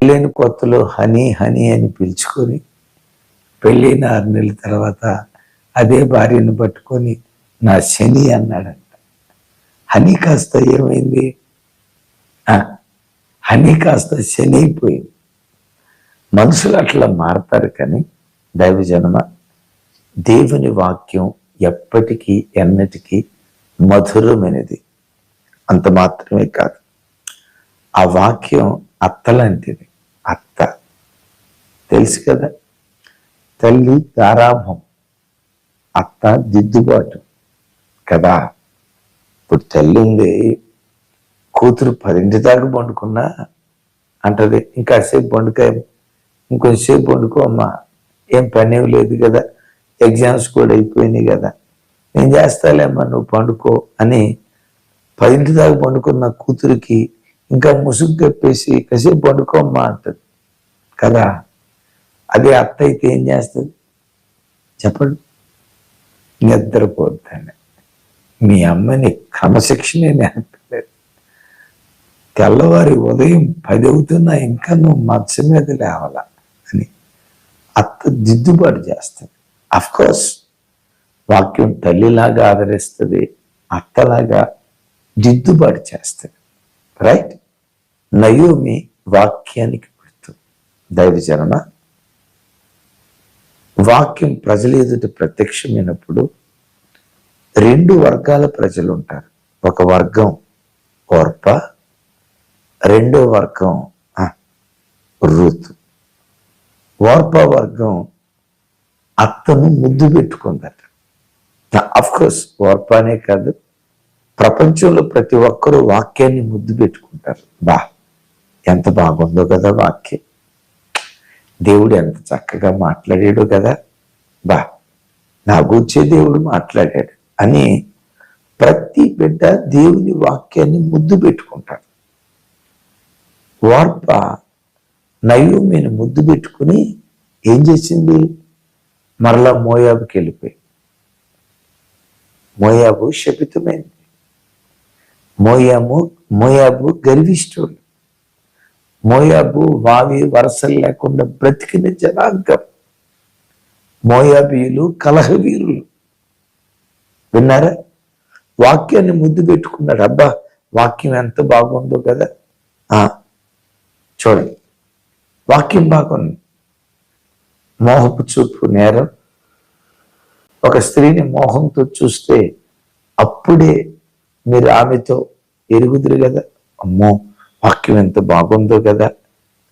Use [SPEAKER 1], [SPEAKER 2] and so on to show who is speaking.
[SPEAKER 1] పెళ్ళైన కొత్తలో honey honey అని పిలుచుకొని పెళ్ళైన ఆరు నెలల తర్వాత అదే భార్యను పట్టుకొని నా శని అన్నాడంట. హనీ కాస్త ఏమైంది? ఆ, హనీ కాస్త శని అయిపోయింది. మనుషులు అట్లా మారతారు కానీ దైవజన్మ దేవుని వాక్యం ఎప్పటికీ ఎన్నటికీ మధురమైనది. అంత మాత్రమే కాదు. ఆ వాక్యం అత్తలాంటిది. తెలుసు కదా? తల్లి గారాభం అత్త దిద్దుబాటు కదా? ఇప్పుడు తల్లి ఉంది కూతురు పదింటి దాకా పండుకున్నా అంటది ఇంకాసేపు పండుకాయ ఇంకొంచెంసేపు పండుకో అమ్మా ఏం పని లేదు కదా? ఎగ్జామ్స్ కూడా అయిపోయినాయి కదా? నేను చేస్తాలేమ్మా నువ్వు పండుకో అని పదింటి దాకా పండుకున్న కూతురికి ఇంకా ముసుగు కప్పేసి కాసేపు పండుకోమ్మా అంటది కదా? అదే అత్త అయితే ఏం చేస్తుంది? చెప్పండి. నిద్రపోద్దని మీ అమ్మని క్రమశిక్షణే నేర్పలేదు. తెల్లవారి ఉదయం పది అవుతున్నా ఇంకా నువ్వు మత్స మీద లేవాలా అని అత్త దిద్దుబాటు చేస్తుంది. అఫ్ కోర్స్ వాక్యం తల్లిలాగా ఆదరిస్తుంది అత్తలాగా దిద్దుబాటు చేస్తుంది. రైట్ నయోమి వాక్యానికి గుర్తు. దైవజనమ? వాక్యం ప్రజలు ఎదుట ప్రత్యక్షమైనప్పుడు రెండు వర్గాల ప్రజలు ఉంటారు. ఒక వర్గం ఓర్ప రెండో వర్గం రుతు. ఓర్ప వర్గం అత్తను ముద్దు పెట్టుకుందట. అఫ్ కోర్స్ ఓర్ప అనే కాదు ప్రపంచంలో ప్రతి ఒక్కరూ వాక్యాన్ని ముద్దు పెట్టుకుంటారు. బా ఎంత బాగుందో కదా వాక్యం. దేవుడు ఎంత చక్కగా మాట్లాడాడు కదా? బా నా గురించే దేవుడు మాట్లాడాడు అని ప్రతి బిడ్డ దేవుని వాక్యాన్ని ముద్దు పెట్టుకుంటాడు. వార్ప నయోమిని ముద్దు పెట్టుకుని ఏం చేసింది? మరలా మోయాబుకి వెళ్ళిపోయి మోయాబు శపితమైంది. మోయాము మోయాబు గర్విష్ఠుడు. మోయాబు వావి వరసలు లేకుండా బ్రతికిన జనాంగం. మోయాబీయులు కలహవీరులు విన్నారా? వాక్యాన్ని ముద్దు పెట్టుకున్నాడు. అబ్బా వాక్యం ఎంత బాగుందో కదా. ఆ చూడండి. వాక్యం బాగుంది. మోహపు చూపు నేరం. ఒక స్త్రీని మోహంతో చూస్తే అప్పుడే మీరు ఆమెతో ఎరుగుదురు కదా. అమ్మో వాక్యం ఎంత బాగుందో కదా.